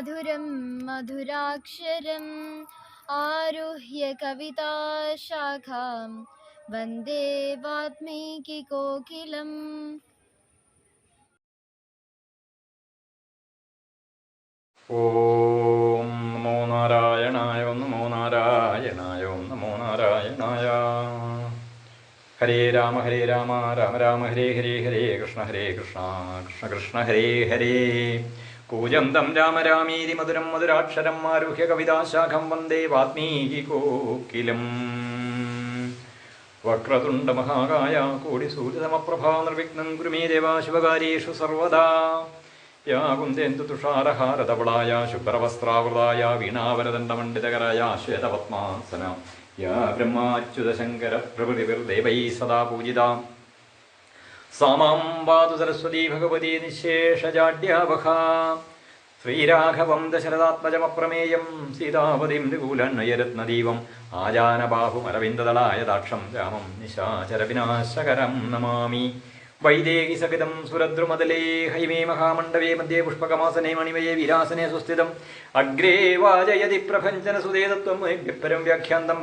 മധുരം മധുരാക്ഷരം ആരുഹ്യ കവിതാശാഖാം വന്ദേ വാത്മീകി കോകിലം. ഓം നമോ നാരായണായ ഓം നമോ നാരായണായ ഓം നമോ നാരായണായ. ഹരേ രാമ ഹരേ രാമ രാമ രാമ ഹരേ ഹരേ ഹരേ കൃഷ്ണ ഹരേ കൃഷ്ണ കൃഷ്ണ കൃഷ്ണ ഹരേ ഹരേ. കൂജന്തം രാമരാമീതി മധുരം മധുരാക്ഷരം ആരുഹ്യ കവിതാശാഖം വന്ദേ വാത്മീകി കോകിലം. വക്രതുണ്ടമഹാകായ കോടിസൂര്യതമപ്രഭാ നിർവിഘ്നം കുരുമേ ദേവാ ശിവകാര്യേഷു സർവദാ. യാ കുന്ദേന്ദു തുഷാരഹാരതവളായ ശുഭ്രവസ്ത്രാവൃതായ വീണാവരദണ്ഡമണ്ഡിതകരായ ശ്വേതപത്മാസന യാ ബ്രഹ്മാച്യുതശങ്കര പ്രഭൃതിർദേവൈ സദാ പൂജിത. സാമാം വാതു സരസ്വതീ ഭഗവതി നിശേഷജാഡ്യാവഹ. ശ്രീരാഘവം ദശരഥാത്മജമപ്രമേയം സീതാപതിം നികൂലന്നയരത്നദീപം ആജാനബാഹുമരവിന്ദദളായ ദാക്ഷം രാമം നിശാചരവിനാശകരം നമാമി. വൈദേഹി സഹിതം സുരദ്രുമതലേ ഹൈമേ മഹാമണ്ഡവേ മധ്യേ പുഷ്പകമാസനെ മണിമയേ വിരാസനേ സുസ്ഥിതം. അഗ്രേ വാചയതി പ്രഭഞ്ചന സുദേതത്വം പരം വ്യാഖ്യാന്തം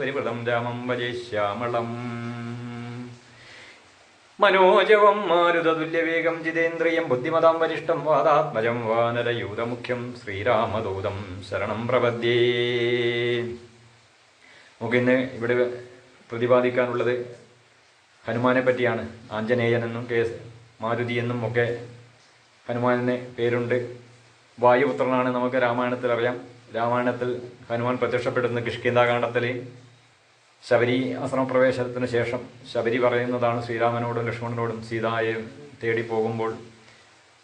പരിവൃതം രാമം വജേ ശ്യാമളം. മനോജവം മാരുതതുല്യവേഗം ജിതേന്ദ്രിയം ബുദ്ധിമതാം വരിഷ്ടം വാദാത്മജം വാനരയൂതമുഖ്യം ശ്രീരാമദൂതം ശരണം പ്രപദ്യേ. നമുക്കിന്ന് ഇവിടെ പ്രതിപാദിക്കാനുള്ളത് ഹനുമാനെ പറ്റിയാണ്. ആഞ്ജനേയൻ എന്നും കെ മാരുതി എന്നും ഒക്കെ ഹനുമാനെ പേരുണ്ട്. വായുപുത്രനാണ് നമുക്ക് രാമായണത്തിൽ അറിയാം. രാമായണത്തിൽ ഹനുമാൻ പ്രത്യക്ഷപ്പെടുന്ന കിഷ്കിന്താകാണ്ഡത്തിൽ ശബരി ആശ്രമപ്രവേശനത്തിന് ശേഷം ശബരി പറയുന്നതാണ് ശ്രീരാമനോടും ലക്ഷ്മണനോടും സീതായെ തേടി പോകുമ്പോൾ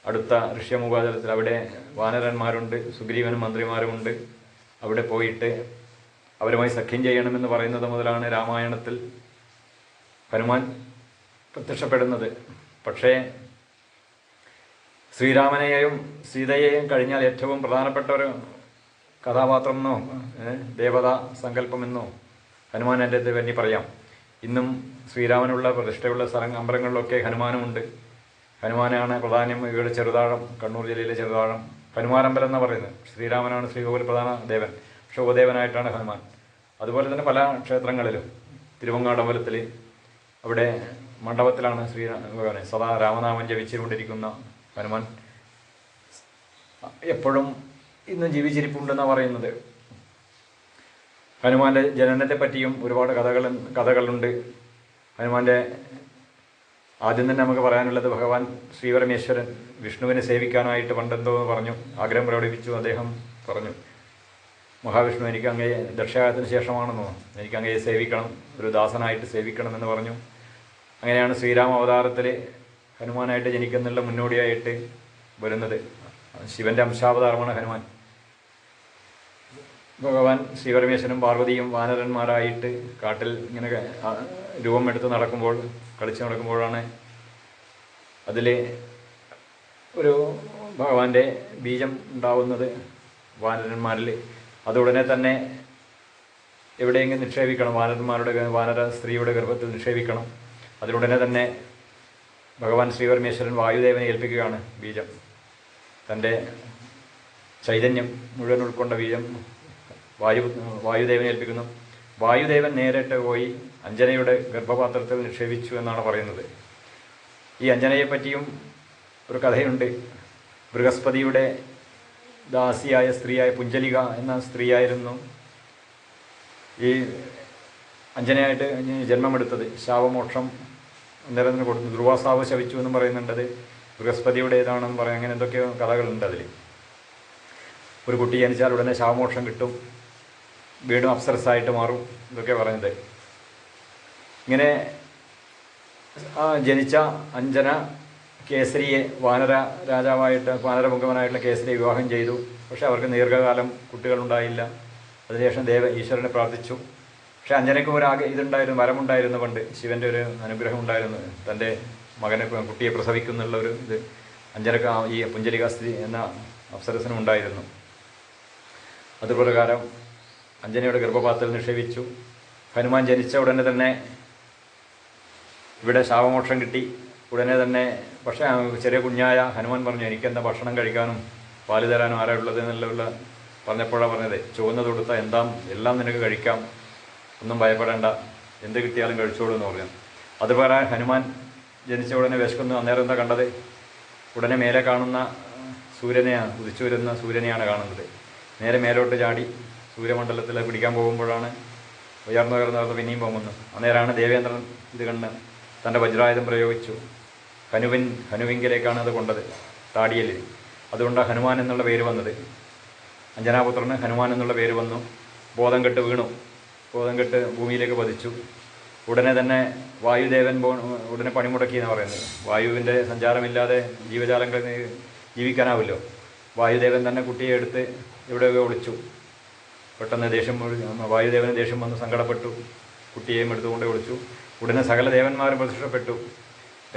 അടുത്ത ഋഷ്യമുഖാചലത്തിൽ അവിടെ വാനരന്മാരുണ്ട് സുഗ്രീവനും മന്ത്രിമാരുമുണ്ട്. അവിടെ പോയിട്ട് അവരുമായി സഖ്യം ചെയ്യണമെന്ന് പറയുന്നത് മുതലാണ് രാമായണത്തിൽ ഹനുമാൻ പ്രത്യക്ഷപ്പെടുന്നത്. പക്ഷേ ശ്രീരാമനെയും സീതയെയും കഴിഞ്ഞാൽ ഏറ്റവും പ്രധാനപ്പെട്ട ഒരു കഥാപാത്രമെന്നോ ദേവതാ സങ്കല്പമെന്നോ ഹനുമാൻ എന്റെ വേണ്ടി പറയാം. ഇന്നും ശ്രീരാമനുള്ള പ്രതിഷ്ഠയുള്ള സ്ഥലം അമ്പലങ്ങളിലൊക്കെ ഹനുമാനുമുണ്ട്. ഹനുമാനാണ് പ്രധാനം ഇവിടെ ചെറുതാഴം കണ്ണൂർ ജില്ലയിലെ ചെറുതാഴം. ഹനുമാനമ്പലം എന്നാണ് പറയുന്നത്. ശ്രീരാമനാണ് ശ്രീകോവിൽ പ്രധാന ദേവൻ. പക്ഷെ ഹനുമാൻ. അതുപോലെ തന്നെ പല ക്ഷേത്രങ്ങളിലും. തിരുവങ്ങാട് അമ്പലത്തിൽ അവിടെ മണ്ഡപത്തിലാണ് ശ്രീരാ സദാ രാമനാമം ജപിച്ചുകൊണ്ടിരിക്കുന്ന ഹനുമാൻ. എപ്പോഴും ഇന്നും ജീവിച്ചിരിപ്പുണ്ടെന്നാണ് പറയുന്നത്. ഹനുമാന്റെ ജനനത്തെ പറ്റിയും ഒരുപാട് കഥകൾ കഥകളുണ്ട്. ഹനുമാന്റെ ആദ്യം തന്നെ നമുക്ക് പറയാനുള്ളത് ഭഗവാൻ ശ്രീപരമേശ്വരൻ വിഷ്ണുവിനെ സേവിക്കാനായിട്ട് പണ്ടെന്തോ പറഞ്ഞു. ആഗ്രഹം പ്രകടിപ്പിച്ചു. അദ്ദേഹം പറഞ്ഞു മഹാവിഷ്ണു എനിക്ക് അങ്ങയെ ദക്ഷയാഗത്തിന് ശേഷമാണെന്നോ എനിക്ക് അങ്ങയെ സേവിക്കണം. ഒരു ദാസനായിട്ട് സേവിക്കണമെന്ന് പറഞ്ഞു. അങ്ങനെയാണ് ശ്രീരാമ അവതാരത്തിൽ ഹനുമാനായിട്ട് ജനിക്കുന്നുള്ള മുന്നോടിയായിട്ട് വരുന്നത്. ശിവന്റെ അംശാവതാരമാണ് ഹനുമാൻ. ഭഗവാൻ ശ്രീപരമേശ്വരനും പാർവതിയും വാനരന്മാരായിട്ട് കാട്ടിൽ ഇങ്ങനെ രൂപം എടുത്ത് നടക്കുമ്പോൾ കളിച്ച് നടക്കുമ്പോഴാണ് അതിൽ ഒരു ഭഗവാന്റെ ബീജം ഉണ്ടാവുന്നത് വാനരന്മാരിൽ. അതുടനെ തന്നെ എവിടെയെങ്കിലും നിക്ഷേപിക്കണം വാനരന്മാരുടെ വാനര സ്ത്രീയുടെ ഗർഭത്തിൽ നിക്ഷേപിക്കണം. അതിലുടനെ തന്നെ ഭഗവാൻ ശ്രീപരമേശ്വരൻ വായുദേവനെ ഏൽപ്പിക്കുകയാണ് ബീജം. തന്റെ ചൈതന്യം മുഴുവൻ ഉൾക്കൊണ്ട ബീജം വായു വായുദേവനെ ഏൽപ്പിക്കുന്നു. വായുദേവൻ നേരിട്ട് പോയി അഞ്ജനയുടെ ഗർഭപാത്രത്തിൽ നിക്ഷേപിച്ചു എന്നാണ് പറയുന്നത്. ഈ അഞ്ജനയെ പറ്റിയും ഒരു കഥയുണ്ട്. ബൃഹസ്പതിയുടെ ദാസിയായ സ്ത്രീയായ പുഞ്ചലിക എന്ന സ്ത്രീയായിരുന്നു ഈ അഞ്ജനയായിട്ട് ജന്മമെടുത്തത്. ശാപമോക്ഷം നിരന്തരം കൊടുത്തു ദുർവാസാവ് ശവിച്ചു എന്നും പറയുന്നുണ്ടത് ബൃഹസ്പതിയുടേതാണെന്ന് പറയാം. അങ്ങനെ എന്തൊക്കെയോ കഥകളുണ്ട് അതിൽ ഒരു കുട്ടി ജനിച്ചാൽ ഉടനെ ശാപമോക്ഷം കിട്ടും. വീണ്ടും അപ്സരസായിട്ട് മാറും ഇതൊക്കെ പറയുന്നത്. ഇങ്ങനെ ജനിച്ച അഞ്ജന കേസരിയെ വാനര രാജാവായിട്ട് വാനരമുഖവനായിട്ടുള്ള കേസരിയെ വിവാഹം ചെയ്തു. പക്ഷെ അവർക്ക് ദീർഘകാലം കുട്ടികളുണ്ടായില്ല. അതിനുശേഷം ദേവ ഈശ്വരനെ പ്രാർത്ഥിച്ചു. പക്ഷെ അഞ്ജനയ്ക്ക് ഒരു ആഗ്രഹം ഇതുണ്ടായിരുന്നു വരമുണ്ടായിരുന്നു പണ്ട്. ശിവന്റെ ഒരു അനുഗ്രഹം ഉണ്ടായിരുന്നു. തന്റെ മകനെ കുട്ടിയെ പ്രസവിക്കുന്നുള്ള ഒരു ഇത് അഞ്ജനക്ക് ഈ പുഞ്ചലികാസ്ഥിതി എന്ന അപ്സരസനും ഉണ്ടായിരുന്നു അതുപ്രകാരം അഞ്ജനയുടെ ഗർഭപാത്രത്തിൽ നിക്ഷേപിച്ചു. ഹനുമാൻ ജനിച്ച ഉടനെ തന്നെ ഇവിടെ ശാപമോക്ഷം കിട്ടി. ഉടനെ തന്നെ പക്ഷേ ചെറിയ കുഞ്ഞായ ഹനുമാൻ പറഞ്ഞു എനിക്കെന്താ ഭക്ഷണം കഴിക്കാനും പാൽ തരാനും ആരാ ഉള്ളത് എന്നുള്ള പറഞ്ഞപ്പോഴാണ് പറഞ്ഞത് ചുവന്ന തൊടുത്ത എന്താം? എല്ലാം നിനക്ക് കഴിക്കാം. ഒന്നും ഭയപ്പെടേണ്ട. എന്ത് കിട്ടിയാലും കഴിച്ചോളൂ എന്ന് പറഞ്ഞു. അതുപോലെ ഹനുമാൻ ജനിച്ച ഉടനെ വിശക്കുന്നു. അന്നേരം എന്താ കണ്ടത്? ഉടനെ മേലെ കാണുന്ന സൂര്യനെയാണ് ഉദിച്ചു വരുന്ന സൂര്യനെയാണ് കാണുന്നത്. നേരെ മേലോട്ട് ചാടി. സൂര്യമണ്ഡലത്തിൽ പിടിക്കാൻ പോകുമ്പോഴാണ് ഉയർന്നു ഉയർന്നു ഉയർന്ന് പിന്നെയും പോകുന്നത് അന്നേരമാണ് ദേവേന്ദ്രൻ ഇത് കണ്ട് തന്റെ വജ്രായുധം പ്രയോഗിച്ചു. ഹനുവിൻ ഹനുവിങ്കിലേക്കാണ് അത് കൊണ്ടത് താടിയൽ അതുകൊണ്ട് ഹനുമാൻ എന്നുള്ള പേര് വന്നത്. അഞ്ജനാപുത്രന് ഹനുമാൻ എന്നുള്ള പേര് വന്നു. ബോധം കെട്ട് വീണു. ബോധം കെട്ട് ഭൂമിയിലേക്ക് പതിച്ചു. ഉടനെ തന്നെ വായുദേവൻ പോ ഉടനെ പണിമുടക്കി എന്ന് പറയുന്നത്. വായുവിന്റെ സഞ്ചാരമില്ലാതെ ജീവജാലങ്ങളിൽ ജീവിക്കാനാവില്ലോ. വായുദേവൻ തന്നെ കുട്ടിയെ എടുത്ത് എവിടെയൊക്കെ ഒളിച്ചു. പെട്ടെന്ന് ദേഷ്യം വായുദേവന് ദേഷ്യം വന്ന്. സങ്കടപ്പെട്ടു. കുട്ടിയെയും എടുത്തുകൊണ്ട് വിളിച്ചു. ഉടനെ സകല ദേവന്മാരും പ്രത്യക്ഷപ്പെട്ടു.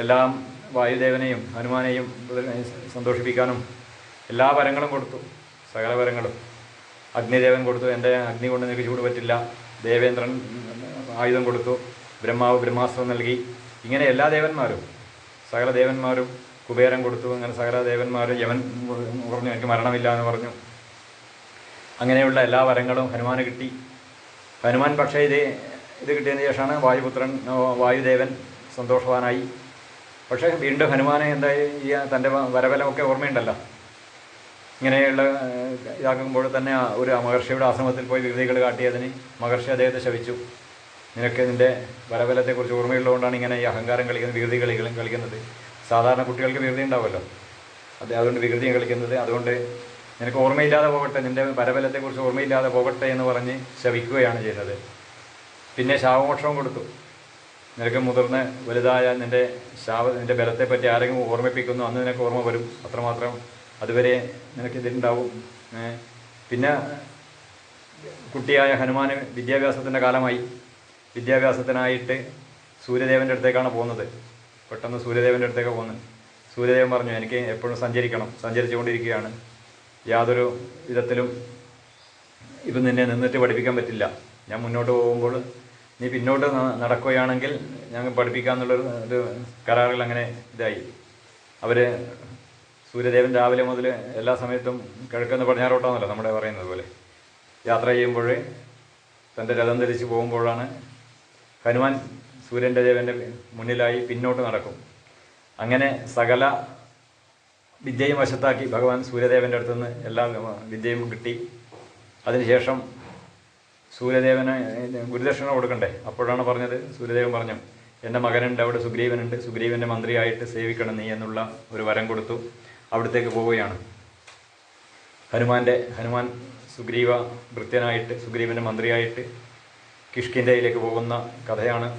എല്ലാം വായുദേവനെയും ഹനുമാനെയും സന്തോഷിപ്പിക്കാനും എല്ലാ വരങ്ങളും കൊടുത്തു. സകല വരങ്ങളും. അഗ്നിദേവൻ കൊടുത്തു. എന്റെ അഗ്നി കൊണ്ട് നിനക്ക് ചൂട് പറ്റില്ല. ദേവേന്ദ്രൻ ആയുധം കൊടുത്തു. ബ്രഹ്മാവ് ബ്രഹ്മാസ്ത്രം നൽകി. ഇങ്ങനെ എല്ലാ ദേവന്മാരും സകല ദേവന്മാരും കുബേരം കൊടുത്തു. അങ്ങനെ സകല ദേവന്മാരും യവൻ പറഞ്ഞു എനിക്ക് മരണമില്ല എന്ന് പറഞ്ഞു. അങ്ങനെയുള്ള എല്ലാ വരങ്ങളും ഹനുമാന് കിട്ടി. ഹനുമാൻ പക്ഷേ ഇത് ഇത് കിട്ടിയതിന് ശേഷമാണ് വായുപുത്രൻ വായുദേവൻ സന്തോഷവാനായി. പക്ഷേ വീണ്ടും ഹനുമാനെ എന്തായി ഈ തന്റെ വരബലമൊക്കെ ഓർമ്മയുണ്ടല്ലോ. ഇങ്ങനെയുള്ള ഇതാക്കുമ്പോൾ തന്നെ ഒരു മഹർഷിയുടെ ആശ്രമത്തിൽ പോയി വികൃതികൾ കാട്ടിയതിന് മഹർഷി അദ്ദേഹത്തെ ശവിച്ചു നിനക്ക് നിന്റെ വരബലത്തെക്കുറിച്ച് ഓർമ്മയുള്ളതുകൊണ്ടാണ് ഇങ്ങനെ ഈ അഹങ്കാരം കളിക്കുന്നത് വികൃതി കളികളും കളിക്കുന്നത്. സാധാരണ കുട്ടികൾക്ക് വികൃതി ഉണ്ടാവുമല്ലോ. അത് അതുകൊണ്ട് വികൃതിയും കളിക്കുന്നത് അതുകൊണ്ട് നിനക്ക് ഓർമ്മയില്ലാതെ പോകട്ടെ നിന്റെ പരബലത്തെക്കുറിച്ച് ഓർമ്മയില്ലാതെ പോകട്ടെ എന്ന് പറഞ്ഞ് ശവിക്കുകയാണ് ചെയ്തത്. പിന്നെ ശാപമോക്ഷവും കൊടുത്തു. നിനക്ക് മുതിർന്ന് വലുതായ നിന്റെ ശാപ നിന്റെ ബലത്തെപ്പറ്റി ആരെങ്കിലും ഓർമ്മിപ്പിക്കുന്നു അന്ന് നിനക്ക് ഓർമ്മ വരും. അത്രമാത്രം അതുവരെ നിനക്ക് ഇതിലുണ്ടാവും. പിന്നെ കുട്ടിയായ ഹനുമാന് വിദ്യാഭ്യാസത്തിന്റെ കാലമായി. വിദ്യാഭ്യാസത്തിനായിട്ട് സൂര്യദേവന്റെ അടുത്തേക്കാണ് പോകുന്നത്. പെട്ടെന്ന് സൂര്യദേവന്റെ അടുത്തേക്ക് പോകുന്നത്. സൂര്യദേവൻ പറഞ്ഞു എനിക്ക് എപ്പോഴും സഞ്ചരിക്കണം. സഞ്ചരിച്ചുകൊണ്ടിരിക്കുകയാണ്. യാതൊരു വിധത്തിലും ഇപ്പം നിന്നെ നിന്നിട്ട് പഠിപ്പിക്കാൻ പറ്റില്ല. ഞാൻ മുന്നോട്ട് പോകുമ്പോൾ നീ പിന്നോട്ട് നടക്കുകയാണെങ്കിൽ ഞങ്ങൾ പഠിപ്പിക്കാമെന്നുള്ളൊരു ഒരു കരാറിൽ അങ്ങനെ ഇതായി. അവർ സൂര്യദേവൻ രാവിലെ മുതൽ എല്ലാ സമയത്തും കിഴക്കെന്ന് പടിഞ്ഞാറോട്ടാന്നല്ല നമ്മുടെ പറയുന്നത് പോലെ. യാത്ര ചെയ്യുമ്പോൾ തന്റെ രഥം ധരിച്ച് പോകുമ്പോഴാണ് ഹനുമാൻ സൂര്യന്റെ ദേവന്റെ മുന്നിലായി പിന്നോട്ട് നടക്കും. അങ്ങനെ സകല വിദ്യയും വശത്താക്കി ഭഗവാൻ സൂര്യദേവന്റെ അടുത്തുനിന്ന് എല്ലാ വിദ്യയും കിട്ടി. അതിനുശേഷം സൂര്യദേവന് ഗുരുദക്ഷിണ കൊടുക്കണ്ടേ? അപ്പോഴാണ് പറഞ്ഞത് സൂര്യദേവൻ പറഞ്ഞു എന്റെ മകനുണ്ട് അവിടെ സുഗ്രീവനുണ്ട്. സുഗ്രീവന്റെ മന്ത്രിയായിട്ട് സേവിക്കണം നീ എന്നുള്ള ഒരു വരം കൊടുത്തു. അവിടത്തേക്ക് പോവുകയാണ്. ഹനുമാന്റെ ഹനുമാൻ സുഗ്രീവ ഭൃത്യനായിട്ട് സുഗ്രീവന്റെ മന്ത്രിയായിട്ട് കിഷ്കിന്ധയിലേക്ക് പോകുന്ന കഥയാണ്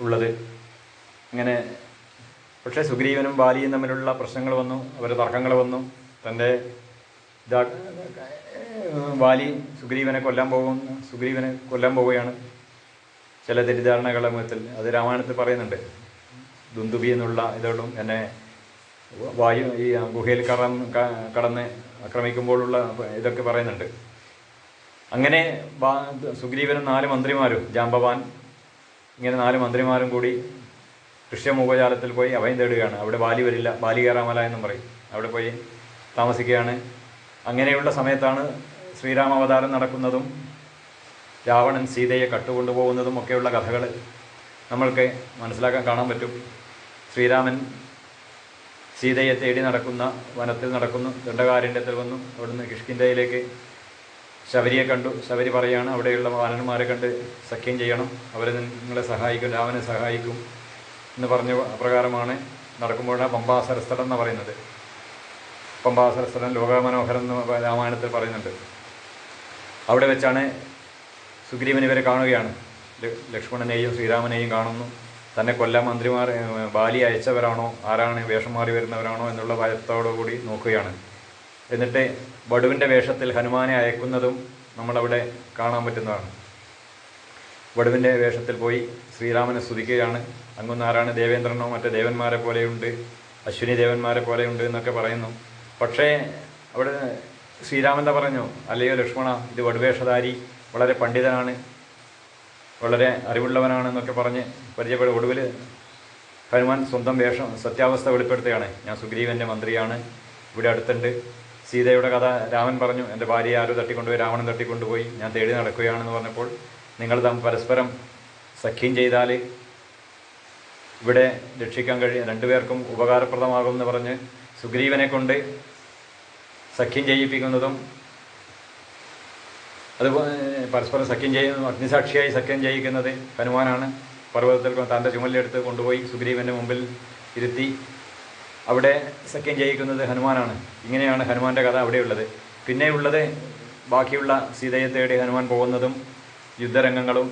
ഉള്ളത്. അങ്ങനെ പക്ഷേ സുഗ്രീവനും ബാലിയും തമ്മിലുള്ള പ്രശ്നങ്ങൾ വന്നു അവരുടെ തർക്കങ്ങൾ വന്നു. തന്റെ ഇതാ ബാലി സുഗ്രീവനെ കൊല്ലാൻ പോകും സുഗ്രീവനെ കൊല്ലാൻ പോവുകയാണ്. ചില തെറ്റിദ്ധാരണകളുടെ മുഖത്തിൽ അത് രാമായണത്തിൽ പറയുന്നുണ്ട്. ദുന്ദുബി എന്നുള്ള ഇതോടും എന്നെ വായു ഈ ഗുഹയിൽ കടന്ന് കടന്ന് ആക്രമിക്കുമ്പോഴുള്ള ഇതൊക്കെ പറയുന്നുണ്ട്. അങ്ങനെ സുഗ്രീവനും നാല് മന്ത്രിമാരും ജാമ്പവാൻ ഇങ്ങനെ നാല് മന്ത്രിമാരും കൂടി ഋഷ്യമുഖജാലത്തിൽ പോയി അഭയം തേടുകയാണ്. അവിടെ ബാലി വരില്ല. ബാലി കയറാമല എന്നും പറയും. അവിടെ പോയി താമസിക്കുകയാണ്. അങ്ങനെയുള്ള സമയത്താണ് ശ്രീരാമാവതാരം നടക്കുന്നതും രാവണൻ സീതയെ കട്ടുകൊണ്ടുപോകുന്നതും ഒക്കെയുള്ള കഥകൾ നമ്മൾക്ക് മനസ്സിലാക്കാൻ കാണാൻ പറ്റും. ശ്രീരാമൻ സീതയെ തേടി നടക്കുന്ന വനത്തിൽ നടക്കുന്നു ദണ്ഡകാരണ്യത്തിൽ വന്നു. അവിടുന്ന് കിഷ്കിന്റെയിലേക്ക് ശബരിയെ കണ്ടു. ശബരി പറയാണ് അവിടെയുള്ള വാനന്മാരെ കണ്ട് സഖ്യം ചെയ്യണം. അവരെ നിങ്ങളെ സഹായിക്കും രാമനെ സഹായിക്കും. എന്ന് പറഞ്ഞ പ്രകാരമാണ് നടക്കുമ്പോഴാണ് പമ്പാസരസ്ഥലം എന്ന് പറയുന്നത്. പമ്പാസരസ്ഥലം ലോകമനോഹരം എന്ന് രാമായണത്തിൽ പറയുന്നുണ്ട്. അവിടെ വെച്ചാണ് സുഗ്രീവൻ ഇവരെ കാണുകയാണ്. ലക്ഷ്മണനെയും ശ്രീരാമനെയും കാണുന്നു. തന്നെ കൊല്ലാൻ മന്ത്രിമാർ ബാലി അയച്ചവരാണോ ആരാണ് വേഷം മാറി വരുന്നവരാണോ എന്നുള്ള ഭയത്തോടുകൂടി നോക്കുകയാണ്. എന്നിട്ട് വടുവിന്റെ വേഷത്തിൽ ഹനുമാനെ അയക്കുന്നതും നമ്മളവിടെ കാണാൻ പറ്റുന്നതാണ്. വടുവിന്റെ വേഷത്തിൽ പോയി ശ്രീരാമനെ സ്തുതിക്കുകയാണ്. അങ്ങുന്നാരാണ് ദേവേന്ദ്രനോ മറ്റേ ദേവന്മാരെ പോലെയുണ്ട് അശ്വിനി ദേവന്മാരെ പോലെയുണ്ട് എന്നൊക്കെ പറയുന്നു. പക്ഷേ അവിടെ ശ്രീരാമൻ എന്താ പറഞ്ഞു? അല്ലയോ ലക്ഷ്മണ ഇത് വടുവേഷധാരി വളരെ പണ്ഡിതനാണ് വളരെ അറിവുള്ളവനാണെന്നൊക്കെ പറഞ്ഞ് പരിചയപ്പെടും ഒടുവിൽ ഹനുമാൻ സ്വന്തം വേഷം സത്യാവസ്ഥ വെളിപ്പെടുത്തുകയാണ്. ഞാൻ സുഗ്രീവന്റെ മന്ത്രിയാണ് ഇവിടെ അടുത്തുണ്ട്. സീതയുടെ കഥ രാമൻ പറഞ്ഞു എന്റെ ഭാര്യയെ ആരോ തട്ടിക്കൊണ്ടുപോയി രാവണൻ തട്ടിക്കൊണ്ടുപോയി ഞാൻ തേടി നടക്കുകയാണെന്ന് പറഞ്ഞപ്പോൾ നിങ്ങൾ തമ്മിൽ പരസ്പരം സഖ്യം ചെയ്താൽ ഇവിടെ രക്ഷിക്കാൻ കഴിയും രണ്ടുപേർക്കും ഉപകാരപ്രദമാകും എന്ന് പറഞ്ഞ് സുഗ്രീവനെ കൊണ്ട് സഖ്യം ചെയ്യിപ്പിക്കുന്നതും അതുപോലെ പരസ്പരം സഖ്യം ചെയ്യുന്ന അഗ്നിസാക്ഷിയായി സഖ്യം ചെയ്യിക്കുന്നത് ഹനുമാനാണ്. പർവതത്തിൽ തന്റെ ചുമലിലെടുത്ത് കൊണ്ടുപോയി സുഗ്രീവന്റെ മുമ്പിൽ ഇരുത്തി അവിടെ സഖ്യം ചെയ്യിക്കുന്നത് ഹനുമാനാണ്. ഇങ്ങനെയാണ് ഹനുമാന്റെ കഥ അവിടെയുള്ളത്. പിന്നെയുള്ളത് ബാക്കിയുള്ള സീതയെ തേടി ഹനുമാൻ പോകുന്നതും യുദ്ധരംഗങ്ങളും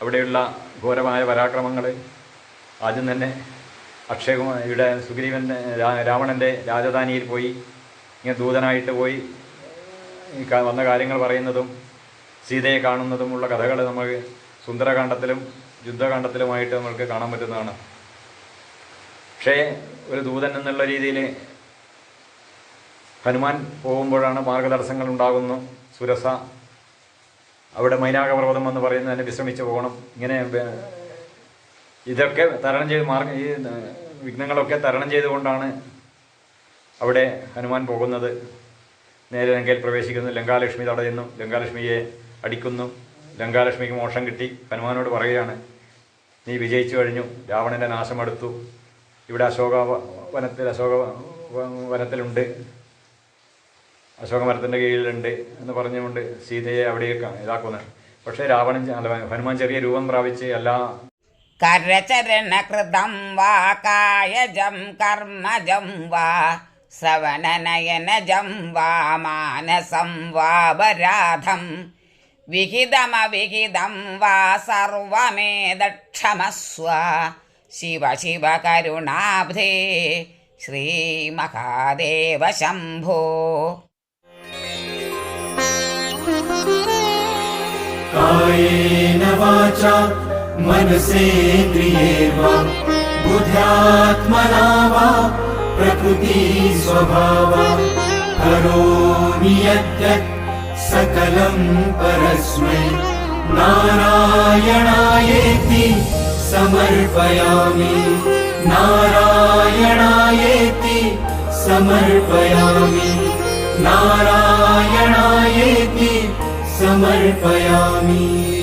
അവിടെയുള്ള ഘോരമായ പരാക്രമങ്ങൾ. ആദ്യം തന്നെ അക്ഷയകുമാർ ഇവിടെ സുഗ്രീവന്റെ രാവണന്റെ രാജധാനിയിൽ പോയി. ഇങ്ങനെ ദൂതനായിട്ട് പോയി. വന്ന കാര്യങ്ങൾ പറയുന്നതും സീതയെ കാണുന്നതുമുള്ള കഥകൾ നമുക്ക് സുന്ദരകാന്ഡത്തിലും യുദ്ധകാന്ഡത്തിലുമായിട്ട് നമുക്ക് കാണാൻ പറ്റുന്നതാണ്. പക്ഷേ ഒരു ദൂതൻ എന്നുള്ള രീതിയിൽ ഹനുമാൻ പോകുമ്പോഴാണ് മാർഗതടസ്സങ്ങൾ ഉണ്ടാകുന്നു. സുരസ അവിടെ മൈനാക പർവതം എന്ന് പറയുന്നതിന് വിശ്രമിച്ച് പോകണം. ഇങ്ങനെ ഇതൊക്കെ തരണം ചെയ്ത് മാർഗ ഈ വിഘ്നങ്ങളൊക്കെ തരണം ചെയ്തുകൊണ്ടാണ് അവിടെ ഹനുമാൻ പോകുന്നത്. നേരെ ലങ്കയിൽ പ്രവേശിക്കുന്നു. ലങ്കാലക്ഷ്മി തടയുന്നു. ലങ്കാലക്ഷ്മിയെ അടിക്കുന്നു. ലങ്കാലക്ഷ്മിക്ക് മോഷം കിട്ടി. ഹനുമാനോട് പറയുകയാണ് നീ വിജയിച്ചു കഴിഞ്ഞു. രാവണന്റെ നാശം അടുത്തു. ഇവിടെ അശോക വനത്തിൽ അശോക വനത്തിലുണ്ട്. അശോകമരത്തിന്റെ കീഴിലുണ്ട് എന്ന് പറഞ്ഞുകൊണ്ട് സീതയെ അവിടെയൊക്കെ ഇതാക്കുന്നത് പക്ഷേ രാവണൻ ഹനുമാൻ ചെറിയ രൂപം പ്രാപിച്ച് എല്ലാ കരചരണകൃതം വാ കായജം കർമ്മജം വാ ശ്രവണനയനജം വാ മാനസം വാപരാധം വിഹിതമവിഹിതം വാ സർവമേദക്ഷമസ്വ ശിവ ശിവ കരുണാബ്ധേ ശ്രീമഹാദേവ ശംഭോ. कायेन वाचा मनसेन्द्रियेर्वा बुद्ध्यात्मना वा प्रकृतिस्वभावा करोमि यद्यत् सकलं परस्मै। नारायणायेति समर्पयामि। नारायणायेति समर्पयामि। नारायणायेति समर्पयामि।